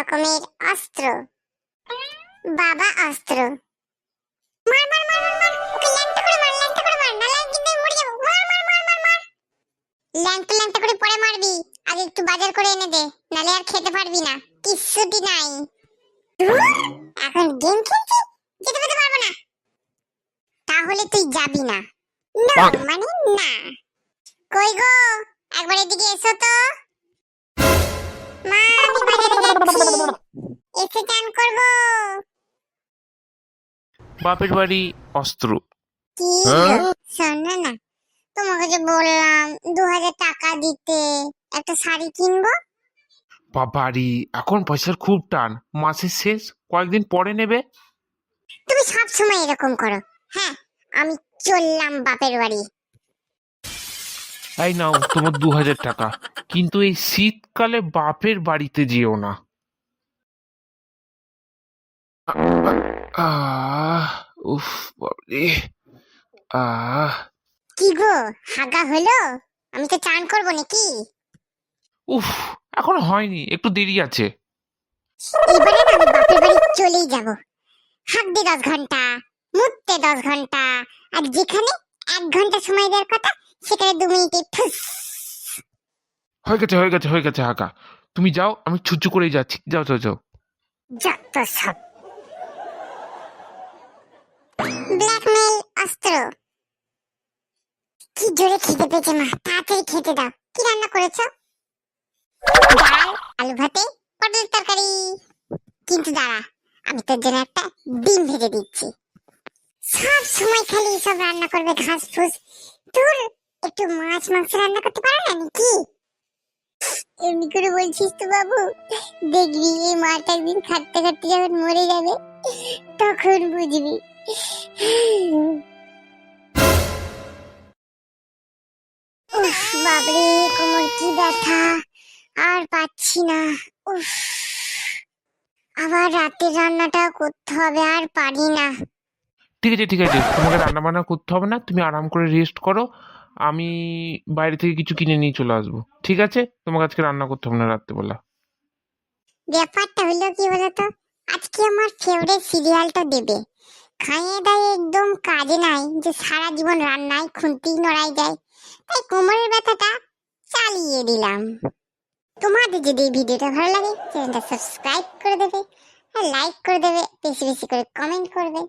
রকমের অস্ত্র। বাবা অস্ত্র। মার মার মার মার মার। ওকে ল্যাংটা করে মার ল্যাংটা করে মার নালে আমি মরে যাব। মার মার মার মার মার। ল্যাংটা ল্যাংটা করে পরে মারবি। আগে একটু বাজার করে এনে দে নালে আর খেতে পারবি না। কিচ্ছুটি নাই। এখন গেম খেলছি যেতে পেতে পারব না। তাহলে তুই যাবি না। না মানে না। কই গো? একবার এদিকে এসো তো। মা আমি বাজারে বাপের বাড়ি অস্ত্র। কি? হ্যাঁ? শোনো না তোমাকে যে বললাম দু হাজার টাকা দিতে একটা শাড়ি কিনবো? বাবারি এখন পয়সার খুব টান। মাসের শেষ কয়েকদিন পরে নেবে। তুমি সব সময় এরকম করো হ্যাঁ? আমি চললাম বাপের বাড়ি। এই নাও তোমার দু হাজার টাকা। কিন্তু এই শীতকালে বাপের বাড়িতে যেও না। আহ উফ বাবরে আহ। কি গো হাগা হলো? আমি তো চান করব নাকি? উফ এখন হয়নি একটু দেরি আছে। এবারে আমি বাপের বাড়ি চলেই যাব। হাঁকতে দশ ঘণ্টা মুততে দশ ঘণ্টা আর যেখানে এক ঘণ্টা সময় দেওয়ার কথা সেখানে দু মিনিটে ঠুস। হয়ে গেছে হয়ে গেছে হয়ে গেছে হাকা তুমি যাও আমি ছুচু করেই যাচ্ছি। যাও যাও যাও। যত সব ব্ল্যাকমেল অস্ত্র। কি জোরে খেতে পেয়েছে মা, তাড়াতাড়ি খেতে দাও। কি রান্না করেছ? ডাল, আলু ভাতে পটল তরকারি। কিন্তু দাঁড়া, আমি তোর জন্য একটা ডিম ভেজে দিচ্ছি। সব সময় খালি সব রান্না করবে ঘাস ফুস। তোর একটু মাছ মাংস রান্না করতে পারো না নাকি? এমনি করে বলছিস তো বাবু, দেখবি এই মাটা একদিন খাটতে খাটতে যখন মরে যাবে, তখন বুঝবি। উফ বাবরে কোমর কি ব্যথা? আর পাচ্ছি না। উফ আবার রাতের রান্নাটা করতে হবে আর পারি না। ঠিক আছে ঠিক আছে। তোমাকে রান্না বান্না করতে হবে না তুমি আরাম করে রেস্ট করো। আমি বাইরে থেকে কিছু কিনে নিয়ে চলে আসব। ঠিক আছে? তোমাকে আজকে রান্না করতে হবে না রাত্রেবেলা। ব্যাপারটা হলো কি বলতো? আজকে আমার ফেভারিট সিরিয়ালটা দেবে। খাইয়ে দাইয়ে একদম কাজে নাই, যে সারা জীবন রান্নায় খুন্তি নড়াই যায় তাই কোমরের ব্যথাটা চালিয়ে দিলাম। তোমাদের যদি এই ভিডিওটা ভালো লাগে, চ্যানেলটা সাবস্ক্রাইব করে দেবে আর লাইক করে দেবে, বেশি বেশি করে কমেন্ট করবে।